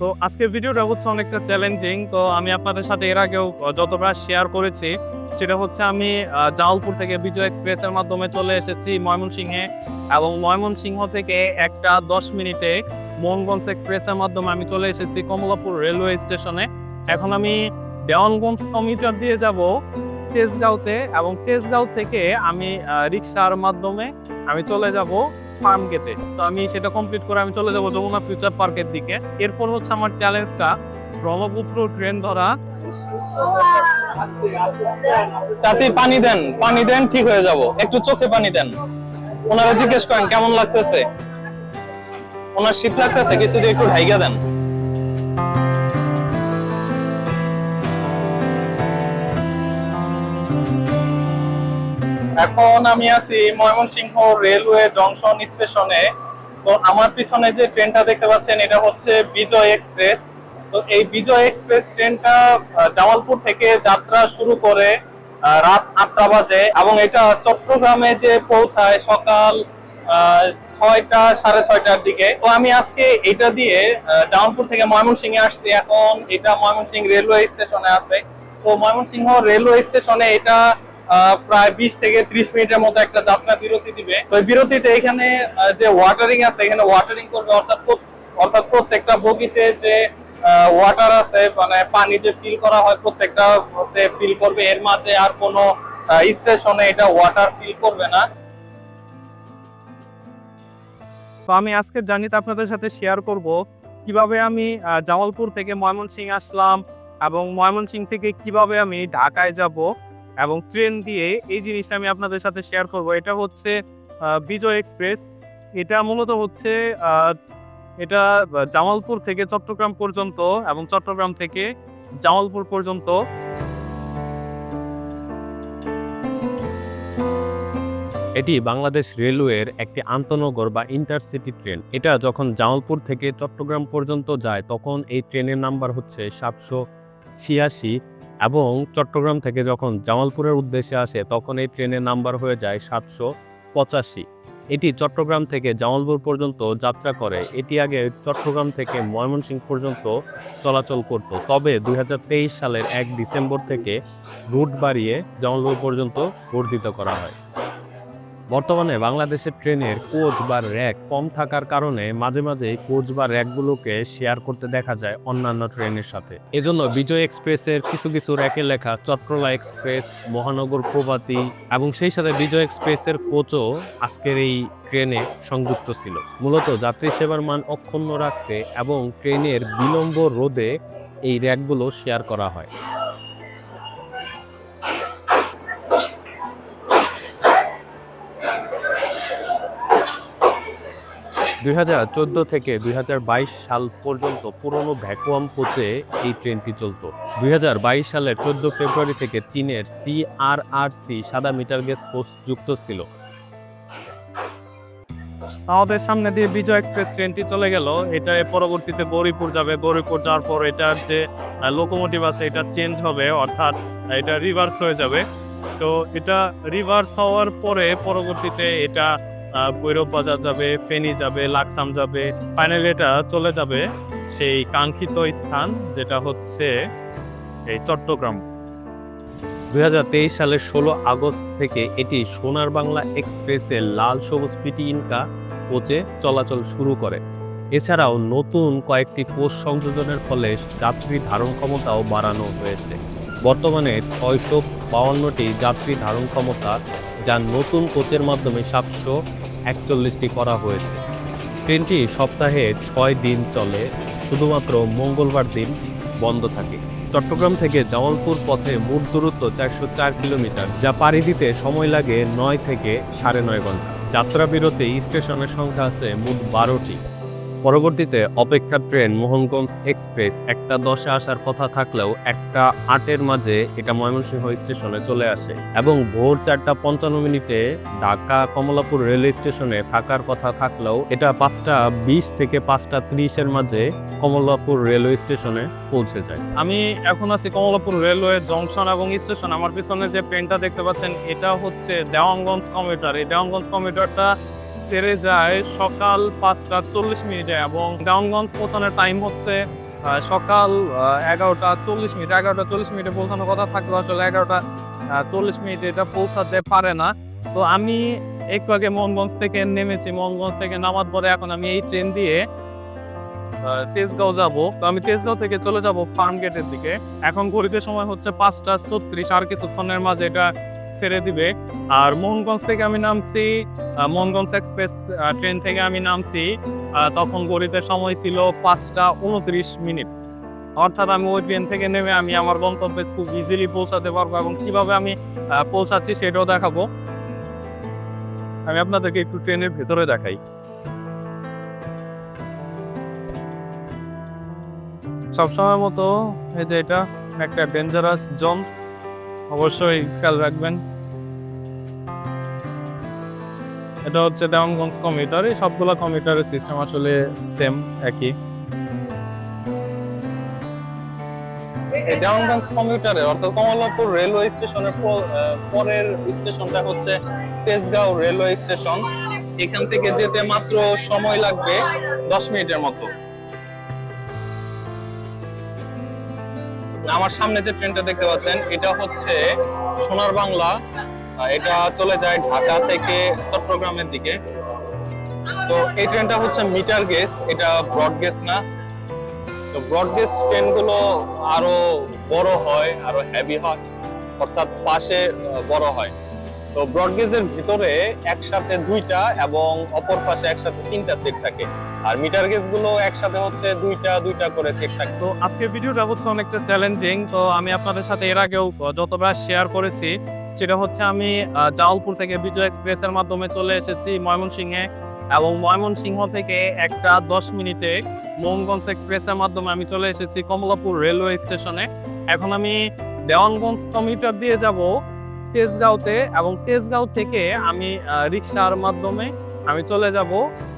তো আজকের ভিডিওটা হচ্ছে অনেকটা চ্যালেঞ্জিং তো আমি আপনাদের সাথে এর আগেও যতবার শেয়ার করেছি সেটা হচ্ছে আমি আহ, জামালপুর থেকে বিজয় এক্সপ্রেসের মাধ্যমে চলে এসেছি ময়মনসিংহে এবং ময়মনসিংহ থেকে একটা দশ মিনিটে মোহনগঞ্জ এক্সপ্রেসের মাধ্যমে আমি চলে এসেছি কমলাপুর রেলওয়ে স্টেশনে এখন আমি দেওয়ানগঞ্জ কমিউটার দিয়ে যাব তেজগাঁওতে এবং তেজগাঁও থেকে আমি রিক্সার মাধ্যমে আমি চলে যাব ফার্ম গেটে তো আমি সেটা কমপ্লিট করে আমি চলে যাব যমুনা ফিউচার পার্কের দিকে। এরপর হচ্ছে আমার চ্যালেঞ্জটা ব্রহ্মপুত্র ট্রেন ধরা। চাচি, পানি দেন পানি দেন, ঠিক হয়ে যাব। একটু চোখে পানি দেন। ওনারা জিজ্ঞেস করেন, কেমন লাগতেছে? ওনার শীত লাগতেছে কিছু দিয়ে একটু ঢাইগা দেন। এখন আমি আছি ময়মনসিংহ রেলওয়ে জংশন স্টেশনে। তো আমার পিছনে যে ট্রেনটা দেখতে পাচ্ছেন, এটা হচ্ছে বিজয় এক্সপ্রেস। তো এই বিজয় এক্সপ্রেস ট্রেনটা জামালপুর থেকে যাত্রা শুরু করে রাত আটটা বাজে এবং এটা চট্টগ্রামে যে পৌঁছায় সকাল ছয়টা, সাড়ে ছয়টার দিকে। তো আমি আজকে এটা দিয়ে জামালপুর থেকে ময়মনসিংহে আসছি। এখন এটা ময়মনসিংহ রেলওয়ে স্টেশনে আছে। তো ময়মনসিংহ রেলওয়ে স্টেশনে এটা প্রায় বিশ থেকে ত্রিশ মিনিটের মতো একটা যাত্রা বিরতি দিবে। তো বিরতিতে এখানে যে ওয়াটারিং আছে, এখানে ওয়াটারিং করবে অর্থাৎ অর্থাৎ প্রত্যেকটা বগিতে যে ওয়াটার আছে মানে পানি যে ফিল করা হয়, প্রত্যেকটা ফিল করবে। এর মাঝে আর কোনো স্টেশনে এটা ওয়াটার ফিল করবে না। তো আমি আজকের জার্নিতে আপনাদের সাথে শেয়ার করব। কীভাবে আমি জামালপুর থেকে ময়মনসিং আসলাম এবং ময়মনসিং থেকে কীভাবে আমি ঢাকায় যাব। এবং ট্রেন দিয়ে এই জিনিসটা আমি আপনাদের সাথে শেয়ার করব। এটা হচ্ছে বিজয় এক্সপ্রেস। এটা মূলত হচ্ছে এটা জামালপুর থেকে চট্টগ্রাম পর্যন্ত এবং চট্টগ্রাম থেকে জামালপুর পর্যন্ত। এটি বাংলাদেশ রেলওয়ের একটি আন্তনগর বা ইন্টারসিটি ট্রেন। এটা যখন জামালপুর থেকে চট্টগ্রাম পর্যন্ত যায়, তখন এই ট্রেনের নাম্বার হচ্ছে সাতশো ছিয়াশি। এবং চট্টগ্রাম থেকে যখন জামালপুরের উদ্দেশ্যে আসে, তখন এই ট্রেনের নাম্বার হয়ে যায় সাতশো পঁচাশি। এটি চট্টগ্রাম থেকে জামালপুর পর্যন্ত যাত্রা করে। এটি আগে চট্টগ্রাম থেকে ময়মনসিংহ পর্যন্ত চলাচল করত। তবে দু হাজার তেইশ সালের এক ডিসেম্বর থেকে রুট বাড়িয়ে জামালপুর পর্যন্ত বর্ধিত করা হয়। বর্তমানে বাংলাদেশের ট্রেনের কোচ বা র্যাক কম থাকার কারণে মাঝে মাঝে কোচ বা র্যাকগুলোকে শেয়ার করতে দেখা যায় অন্যান্য ট্রেনের সাথে। এজন্য বিজয় এক্সপ্রেসের কিছু কিছু র্যাকে লেখা চট্টলা এক্সপ্রেস, মহানগর প্রভাতী এবং সেই সাথে বিজয় এক্সপ্রেসের কোচও আজকের এই ট্রেনে সংযুক্ত ছিল। মূলত যাত্রী সেবার মান অক্ষুণ্ণ রাখতে এবং ট্রেনের বিলম্ব রোধে এই র্যাকগুলো শেয়ার করা হয়। দুই থেকে দুই হাজার বাইশ সাল পর্যন্ত পুরনো ভ্যাকুয়াম কোচে এই ট্রেনটি চলত। দুই সালের চোদ্দ ফেব্রুয়ারি থেকে চীনের সিআরআরসি সাদা মিটার গেজ কোচ যুক্ত ছিল। আমাদের সামনে দিয়ে বিজয় এক্সপ্রেস ট্রেনটি চলে গেল। এটা পরবর্তীতে গৌরীপুর যাবে। গৌরীপুর যাওয়ার পর এটার যে লোকোমোটিভ আছে, এটা চেঞ্জ হবে। অর্থাৎ এটা রিভার্স হয়ে যাবে। তো এটা রিভার্স হওয়ার পরে পরবর্তীতে এটা ভৈরব বাজার যাবে, ফেনী যাবে, লাকসাম যাবে ফাইনালি এটা চলে যাবে সেই কাঙ্ক্ষিত স্থান যেটা হচ্ছে এই চট্টগ্রাম। দুই সালের ষোলো আগস্ট থেকে এটি সোনার বাংলা এক্সপ্রেসের লাল সবুজ পিটি ইনকা কোচে চলাচল শুরু করে। এছাড়াও নতুন কয়েকটি কোচ সংযোজনের ফলে যাত্রী ধারণ ক্ষমতাও বাড়ানো হয়েছে। বর্তমানে ছয়শো বাউান্নটি যাত্রী ধারণ ক্ষমতা যা নতুন কোচের মাধ্যমে সাতশো একচল্লিশটি করা হয়েছে। ট্রেনটি সপ্তাহে ছয় দিন চলে, শুধুমাত্র মঙ্গলবার দিন বন্ধ থাকে। চট্টগ্রাম থেকে জামালপুর পথে মোট দূরত্ব চারশো চার কিলোমিটার, যা পাড়ি দিতে সময় লাগে নয় থেকে সাড়ে নয় ঘণ্টা। যাত্রা বিরতি স্টেশনের সংখ্যা আছে মোট বারোটি। পরবর্তীতে অপেক্ষা ট্রেন মোহনগঞ্জ এক্সপ্রেস একটা দশে আসার কথা থাকলেও একটা আটের মাঝে এটা ময়মনসিংহ স্টেশনে চলে আসে এবং ভোর চারটা পঞ্চান্ন মিনিটে ঢাকা কমলাপুর রেলওয়ে স্টেশনে থাকার কথা থাকলেও এটা পাঁচটা বিশ থেকে পাঁচটা ত্রিশের মাঝে কমলাপুর রেলওয়ে স্টেশনে পৌঁছে যায়। আমি এখন আছি কমলাপুর রেলওয়ে জংশন এবং স্টেশন। আমার পিছনে যে ট্রেনটা দেখতে পাচ্ছেন, এটা হচ্ছে দেওয়ানগঞ্জ কমিউটার। এই দেওয়ানগঞ্জ কমিউটারটা ছেড়ে যায় সকাল পাঁচটা চল্লিশ মিনিটে এবং দেওয়ানগঞ্জ পৌঁছানোর টাইম হচ্ছে সকাল এগারোটা চল্লিশ মিনিট। এগারোটা চল্লিশ মিনিটে পৌঁছানোর কথা থাকল আসলে এগারোটা চল্লিশ মিনিটে এটা পৌঁছাতে পারে না। তো আমি একটু আগে মোহনগঞ্জ থেকে নেমেছি। মোহনগঞ্জ থেকে নামার পরে এখন আমি এই ট্রেন দিয়ে তেজগাঁও যাব। তো আমি তেজগাঁও থেকে চলে যাব ফার্ম গেটের দিকে। এখন ঘড়িতে সময় হচ্ছে পাঁচটা ছত্রিশ, আর কিছুক্ষণের মাঝে এটা ছেড়ে দিবে। আর মোহনগঞ্জ থেকে আমি নামছি মোহনগঞ্জ এক্সপ্রেস ট্রেন থেকে আমি নামছি তখন ঘড়িতে সময় ছিল পাঁচটা উনত্রিশ মিনিট। অর্থাৎ আমি ওই ট্রেন থেকে নেমে আমি আমার গন্তব্যে খুব ইজিলি পৌঁছাতে পারব এবং কীভাবে আমি পৌঁছাচ্ছি সেটাও দেখাবো। আমি আপনাদেরকে একটু ট্রেনের ভেতরে দেখাই। সবসময় মতো এই যে এটা একটা ডেঞ্জারাস জোন অবশ্যই খেয়াল রাখবেন। এটা হচ্ছে দেওয়ানগঞ্জ কমিউটার এই সবগুলো কমিউটারের সিস্টেম আসলে সেম একই। দেওয়ানগঞ্জ কমিউটারে অর্থাৎ কমলাপুর রেলওয়ে স্টেশনের পরের স্টেশনটা হচ্ছে তেজগাঁও রেলওয়ে স্টেশন এখান থেকে যেতে মাত্র সময় লাগবে দশ মিনিটের মতো। আমার সামনে যে ট্রেনটা দেখতে পাচ্ছেন, এটা হচ্ছে সোনার বাংলা। এটা চলে যায় ঢাকা থেকে চট্টগ্রামের দিকে। তো এই ট্রেনটা হচ্ছে মিটার গেজ এটা ব্রড গেজ না। তো ব্রড ব্রডগেজ ট্রেনগুলো আরও বড় হয়, আরও হেভি হয়, অর্থাৎ পাশে বড় হয়। তো ব্রডগেজের ভিতরে একসাথে দুইটা এবং অপর পাশে একসাথে তিনটা সিট থাকে। আর মিটার গেজগুলো একসাথে হচ্ছে দুইটা দুইটা করে সিট থাকে। তো আজকের ভিডিওটা হচ্ছে অনেকটা চ্যালেঞ্জিং তো আমি আপনাদের সাথে এর আগেও যতবার শেয়ার করেছি সেটা হচ্ছে আমি আহ, জামালপুর থেকে বিজয় এক্সপ্রেসের মাধ্যমে চলে এসেছি ময়মনসিংহে এবং ময়মনসিংহ থেকে একটা দশ মিনিটে মোহনগঞ্জ এক্সপ্রেসের মাধ্যমে আমি চলে এসেছি কমলাপুর রেলওয়ে স্টেশনে। এখন আমি দেওয়ানগঞ্জ কমিউটার দিয়ে যাব তেজগাঁওতে এবং তেজগাঁও থেকে আমি রিক্সার মাধ্যমে আমি চলে যাব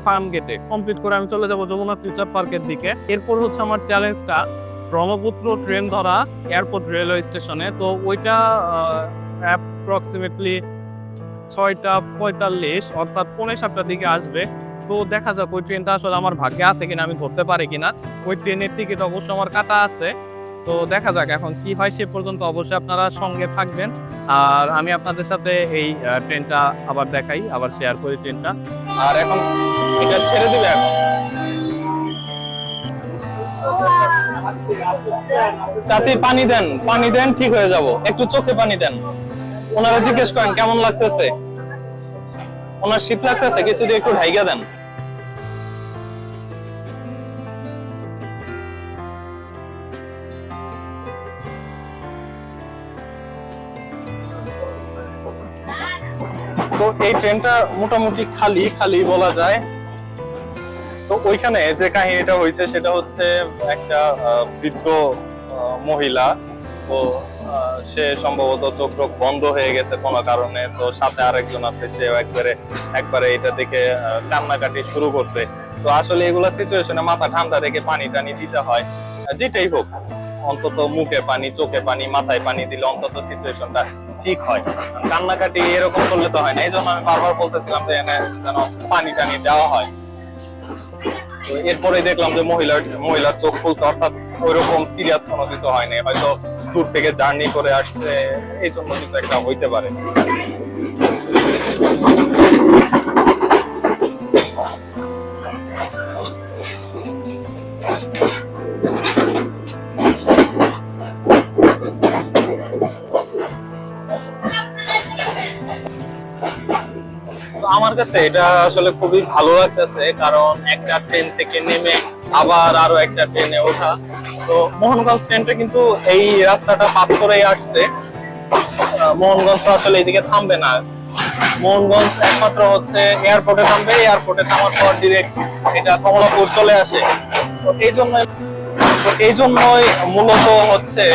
ফার্ম গেটে। কমপ্লিট করে আমি চলে যাব যমুনা ফিউচার পার্কের দিকে। এরপর হচ্ছে আমার চ্যালেঞ্জটা ব্রহ্মপুত্র ট্রেন ধরা এয়ারপোর্ট রেলওয়ে স্টেশনে তো ওইটা অ্যাপ্রক্সিমেটলি ছয়টা পঁয়তাল্লিশ, অর্থাৎ পৌনে সাতটার দিকে আসবে। তো দেখা যাক ওই ট্রেনটা আসলে আমার ভাগ্যে আছে কিনা, আমি ধরতে পারি কিনা। ওই ট্রেনের টিকিট অবশ্য আমার কাটা আছে। তো দেখা যাক এখন কি হয় সে পর্যন্ত অবশ্যই আপনারা সঙ্গে থাকবেন। আর আমি আপনাদের সাথে এই ট্রেনটা আবার দেখাই, আবার শেয়ার করি ট্রেনটা। আর এখন এটা ছেড়ে দিবে এখন। চাচি, পানি দেন পানি দেন, ঠিক হয়ে যাব। একটু চোখে পানি দেন। ওনারা জিজ্ঞেস করেন, কেমন লাগতেছে? ওনার শীত লাগতেছে, কিছু দিয়ে একটু ঢাইগা দেন। এই ট্রেনটা মোটামুটি খালি খালি বলা যায়। তো ওইখানে যে কাহিনীটা হয়েছে, সেটা হচ্ছে একটা বৃদ্ধ মহিলা। তো সে সম্ভবত চোখ টোখ বন্ধ হয়ে গেছে কোনো কারণে। তো সাথে আরেকজন আছে, সেও একবারে একবারে এটা দেখে কান্নাকাটি শুরু করছে। তো আসলে এগুলা সিচুয়েশনে মাথা ঠান্ডা রেখে পানি টানি দিতে হয়। যেটাই হোক, অন্তত মুখে পানি, চোখে পানি, মাথায় পানি দিলে অন্তত সিচুয়েশনটা ঠিক হয়। কান্নাকাটি এরকম করলে তো হয় না। এই জন্য আমি বারবার বলতেছিলাম যে এনে যেন পানি টানি দেওয়া হয়। তো এরপরে দেখলাম যে মহিলার মহিলার চোখ খুলছে, অর্থাৎ ওইরকম সিরিয়াস কোনো কিছু হয়নি। হয়তো দূর থেকে জার্নি করে আসছে এই জন্য কিছু একটা হইতে পারে। কাছে এটা আসলে খুবই ভালো লাগতেছে, কারণ একটা ট্রেন থেকে নেমে আবার আরও একটা ট্রেনে ওঠা। তো মোহনগঞ্জ ট্রেনটা কিন্তু এই রাস্তাটা পাস করেই আসছে। মোহনগঞ্জ তো আসলে এদিকে থামবে না। মোহনগঞ্জ একমাত্র হচ্ছে এয়ারপোর্টে থামবে এয়ারপোর্টে থামার পর ডিরেক্ট এটা কমলাপুর চলে আসে। তো এই জন্য এই জন্যই মূলত হচ্ছে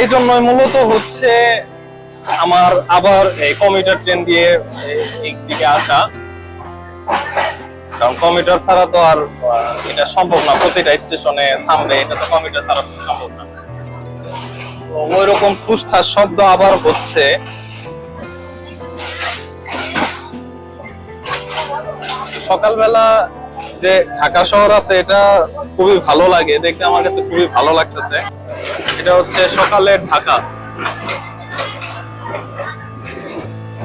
এই জন্যই মূলত হচ্ছে আমার আবার এই কমিউটার ট্রেন দিয়ে দিকে আসা। কারণ কমিউটার ছাড়া তো আর এটা সম্ভব না। প্রতিটা স্টেশনে থামবে এটা তো কমিউটার ছাড়া সম্ভব না। ওই রকম শব্দ আবার হচ্ছে। সকালবেলা যে ঢাকা শহর আছে, এটা খুবই ভালো লাগে। দেখতে আমার কাছে খুবই ভালো লাগতেছে। এটা হচ্ছে সকালের ঢাকা।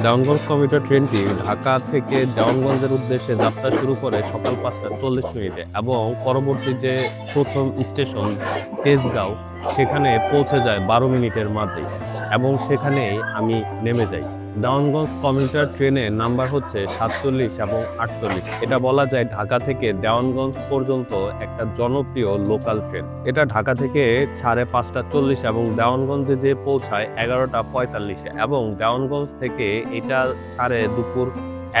দেওয়ানগঞ্জ কমিউটার ট্রেনটি ঢাকা থেকে দেওয়ানগঞ্জের উদ্দেশ্যে যাত্রা শুরু করে সকাল পাঁচটা চল্লিশ মিনিটে এবং পরবর্তী যে প্রথম স্টেশন, তেজগাঁও, সেখানে পৌঁছে যায় বারো মিনিটের মাঝে এবং সেখানেই আমি নেমে যাই। দেওয়ানগঞ্জ কমিউটার ট্রেনের নাম্বার হচ্ছে সাতচল্লিশ এবং আটচল্লিশ। এটা বলা যায় ঢাকা থেকে দেওয়ানগঞ্জ পর্যন্ত একটা জনপ্রিয় লোকাল ট্রেন। এটা ঢাকা থেকে সাড়ে পাঁচটা চল্লিশ এবং দেওয়ানগঞ্জে যে পৌঁছায় এগারোটা পঁয়তাল্লিশে এবং দেওয়ানগঞ্জ থেকে এটা ছাড়ে দুপুর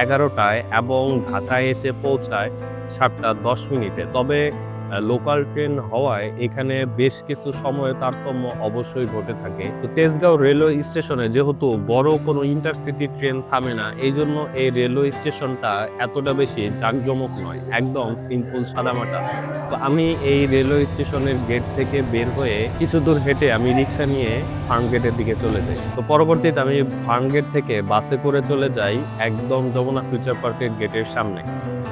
এগারোটায় এবং ঢাকায় এসে পৌঁছায় সাতটা দশ মিনিটে। তবে লোকাল ট্রেন হওয়ায় এখানে বেশ কিছু সময় তারতম্য অবশ্যই ঘটে থাকে। তো তেজগাঁও রেলওয়ে স্টেশনে যেহেতু বড় কোনো ইন্টারসিটি ট্রেন থামে না, এই জন্য এই রেলওয়ে স্টেশনটা এতটা বেশি জাঁকজমক নয়, একদম সিম্পল সাদামাটা। তো আমি এই রেলওয়ে স্টেশনের গেট থেকে বের হয়ে কিছু দূর হেঁটে আমি রিক্সা নিয়ে ফার্ম গেটের দিকে চলে যাই। তো পরবর্তীতে আমি ফার্ম গেট থেকে বাসে করে চলে যাই একদম যমুনা ফিউচার পার্কের গেটের সামনে।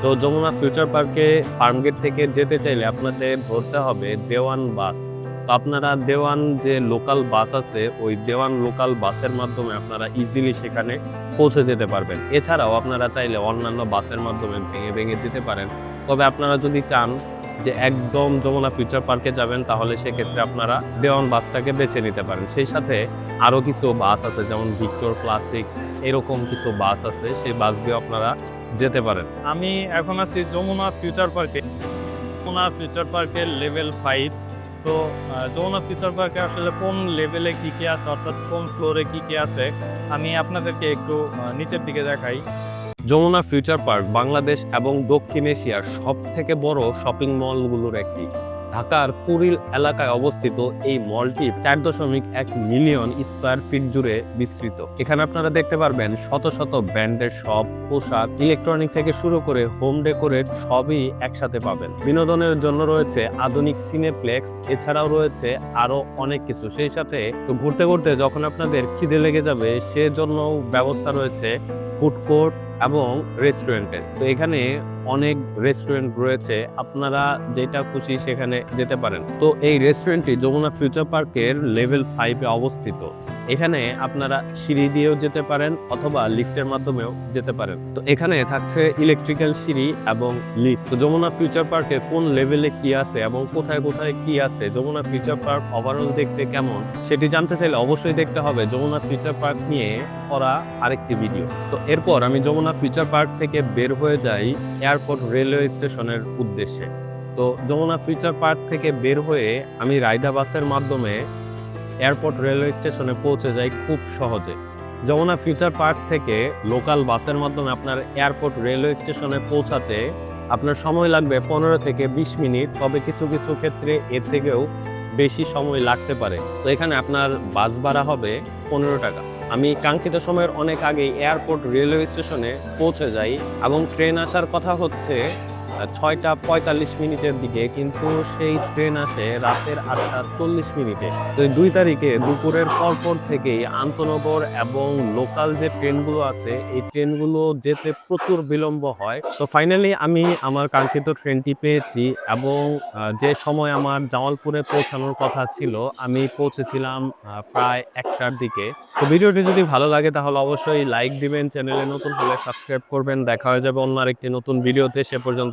তো যমুনা ফিউচার পার্কে ফার্ম গেট থেকে যেতে চাইলে আপনাদের ধরতে হবে দেওয়ান বাস। তো আপনারা দেওয়ান যে লোকাল বাস আছে, ওই দেওয়ান লোকাল বাসের মাধ্যমে আপনারা ইজিলি সেখানে পৌঁছে যেতে পারবেন। এছাড়াও আপনারা চাইলে অন্যান্য বাসের মাধ্যমে ভেঙে ভেঙে যেতে পারেন। তবে আপনারা যদি চান যে একদম যমুনা ফিউচার পার্কে যাবেন, তাহলে সেক্ষেত্রে আপনারা দেওয়ান বাসটাকে বেছে নিতে পারেন। সেই সাথে আরও কিছু বাস আছে, যেমন ভিক্টর ক্লাসিক এরকম কিছু বাস আছে, সেই বাস দিয়ে আপনারা যেতে পারেন। আমি এখন আছি যমুনা ফিউচার পার্কে যমুনা ফিউচার পার্কের লেভেল ফাইভ তো যমুনা ফিউচার পার্কে আসলে কোন লেভেলে কি কী আছে, অর্থাৎ কোন ফ্লোরে কি কী আছে, আমি আপনাদেরকে একটু নিচের দিকে দেখাই। যমুনা ফিউচার পার্ক বাংলাদেশ এবং দক্ষিণ এশিয়ার সব থেকে বড় শপিং মলগুলোর একটি। ঢাকার কুড়িল এলাকায় অবস্থিত এই মলটি চার দশমিক এক মিলিয়ন স্কোয়ার ফিট জুড়ে বিস্তৃত। এখানে আপনারা দেখতে পারবেন শত শত ব্র্যান্ডের সব পোশাক, ইলেকট্রনিক থেকে শুরু করে হোম ডেকোরেট সবই একসাথে পাবেন। বিনোদনের জন্য রয়েছে আধুনিক সিনেপ্লেক্স, এছাড়াও রয়েছে আরও অনেক কিছু। সেই সাথে ঘুরতে ঘুরতে যখন আপনাদের খিদে লেগে যাবে সেজন্য ব্যবস্থা রয়েছে ফুড কোর্ট এবং রেস্টুরেন্টের তো এখানে অনেক রেস্টুরেন্ট রয়েছে। আপনারা যেটা খুশি সেখানে যেতে পারেন। তো এই রেস্টুরেন্টটি যমুনা ফিউচার পার্কের লেভেল ফাইভে অবস্থিত। এখানে আপনারা সিঁড়ি দিয়েও যেতে পারেন অথবা লিফটের মাধ্যমেও যেতে পারেন। তো এখানে থাকছে ইলেকট্রিক্যাল সিঁড়ি এবং লিফট তো যমুনা ফিউচার পার্কে কোন লেভেলে কি আছে এবং কোথায় কোথায় কি আছে? যমুনা ফিউচার পার্ক ওভারঅল দেখতে কেমন? সেটি জানতে চাইলে অবশ্যই দেখতে হবে। যমুনা ফিউচার পার্ক নিয়ে করা আরেকটি ভিডিও তো এরপর আমি যমুনা ফিউচার পার্ক থেকে বের হয়ে যাই এয়ারপোর্ট রেলওয়ে স্টেশনের উদ্দেশ্যে। তো যমুনা ফিউচার পার্ক থেকে বের হয়ে আমি রাইডা বাসের মাধ্যমে এয়ারপোর্ট রেলওয়ে স্টেশনে পৌঁছে যাই খুব সহজে। যমুনা ফিউচার পার্ক থেকে লোকাল বাসের মাধ্যমে আপনার এয়ারপোর্ট রেলওয়ে স্টেশনে পৌঁছাতে আপনার সময় লাগবে পনেরো থেকে বিশ মিনিট, তবে কিছু কিছু ক্ষেত্রে এর থেকেও বেশি সময় লাগতে পারে। তো এখানে আপনার বাস ভাড়া হবে পনেরো টাকা। আমি কাঙ্ক্ষিত সময়ের অনেক আগেই এয়ারপোর্ট রেলওয়ে স্টেশনে পৌঁছে যাই এবং ট্রেন আসার কথা হচ্ছে ছয়টা পঁয়তাল্লিশ মিনিটের দিকে, কিন্তু সেই ট্রেন আসে রাতের আটটা চল্লিশ মিনিটে। তো দুই তারিখে দুপুরের পরপর থেকেই আন্তনগর এবং লোকাল যে ট্রেনগুলো আছে, এই ট্রেনগুলো যেতে প্রচুর বিলম্ব হয়। তো ফাইনালি আমি আমার কাঙ্ক্ষিত ট্রেনটি পেয়েছি এবং যে সময় আমার জামালপুরে পৌঁছানোর কথা ছিল, আমি পৌঁছেছিলাম প্রায় একটার দিকে। তো ভিডিওটি যদি ভালো লাগে তাহলে অবশ্যই লাইক দিবেন, চ্যানেলে নতুন হলে সাবস্ক্রাইব করবেন। দেখা হয়ে যাবে অন্য আরেকটি নতুন ভিডিওতে। সে পর্যন্ত